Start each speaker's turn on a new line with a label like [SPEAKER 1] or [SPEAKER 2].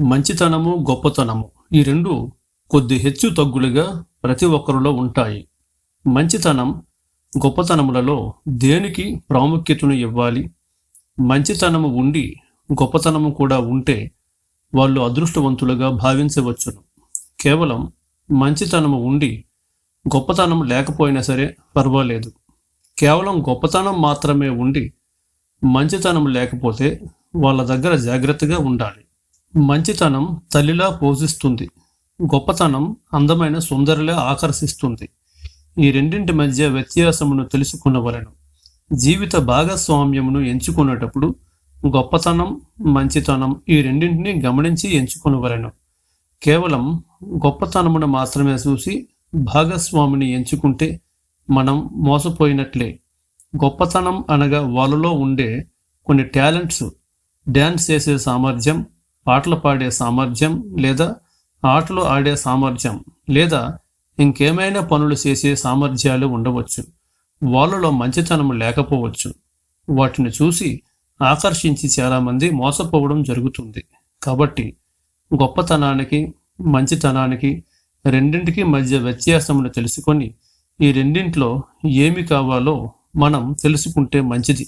[SPEAKER 1] మంచితనము గొప్పతనము. ఈ రెండు కొద్ది హెచ్చు తగ్గులుగా ప్రతి ఒక్కరిలో ఉంటాయి. మంచితనం గొప్పతనములలో దేనికి ప్రాముఖ్యతను ఇవ్వాలి? మంచితనము ఉండి గొప్పతనము కూడా ఉంటే వాళ్ళు అదృష్టవంతులుగా భావించవచ్చును. కేవలం మంచితనము ఉండి గొప్పతనం లేకపోయినా సరే పర్వాలేదు. కేవలం గొప్పతనం మాత్రమే ఉండి మంచితనం లేకపోతే వాళ్ళ దగ్గర జాగ్రత్తగా ఉండాలి. మంచితనం తల్లిలా పోషిస్తుంది. గొప్పతనం అందమైన సుందరిలా ఆకర్షిస్తుంది. ఈ రెండింటి మధ్య వ్యత్యాసమును తెలుసుకున్నవలను జీవిత భాగస్వామ్యమును ఎంచుకునేటప్పుడు గొప్పతనం మంచితనం ఈ రెండింటిని గమనించి ఎంచుకునవలను. కేవలం గొప్పతనమును మాత్రమే చూసి భాగస్వామిని ఎంచుకుంటే మనం మోసపోయినట్లే. గొప్పతనం అనగా వాళ్ళలో ఉండే కొన్ని టాలెంట్స్ డ్యాన్స్ చేసే సామర్థ్యం పాటలు పాడే సామర్థ్యం లేదా ఆటలు ఆడే సామర్థ్యం లేదా ఇంకేమైనా పనులు చేసే సామర్థ్యాలు ఉండవచ్చు. వాళ్ళలో మంచితనం లేకపోవచ్చు. వాటిని చూసి ఆకర్షించి చాలామంది మోసపోవడం జరుగుతుంది. కాబట్టి గొప్పతనానికి మంచితనానికి రెండింటికి మధ్య వ్యత్యాసమును తెలుసుకొని ఈ రెండింటిలో ఏమి కావాలో మనం తెలుసుకుంటే మంచిది.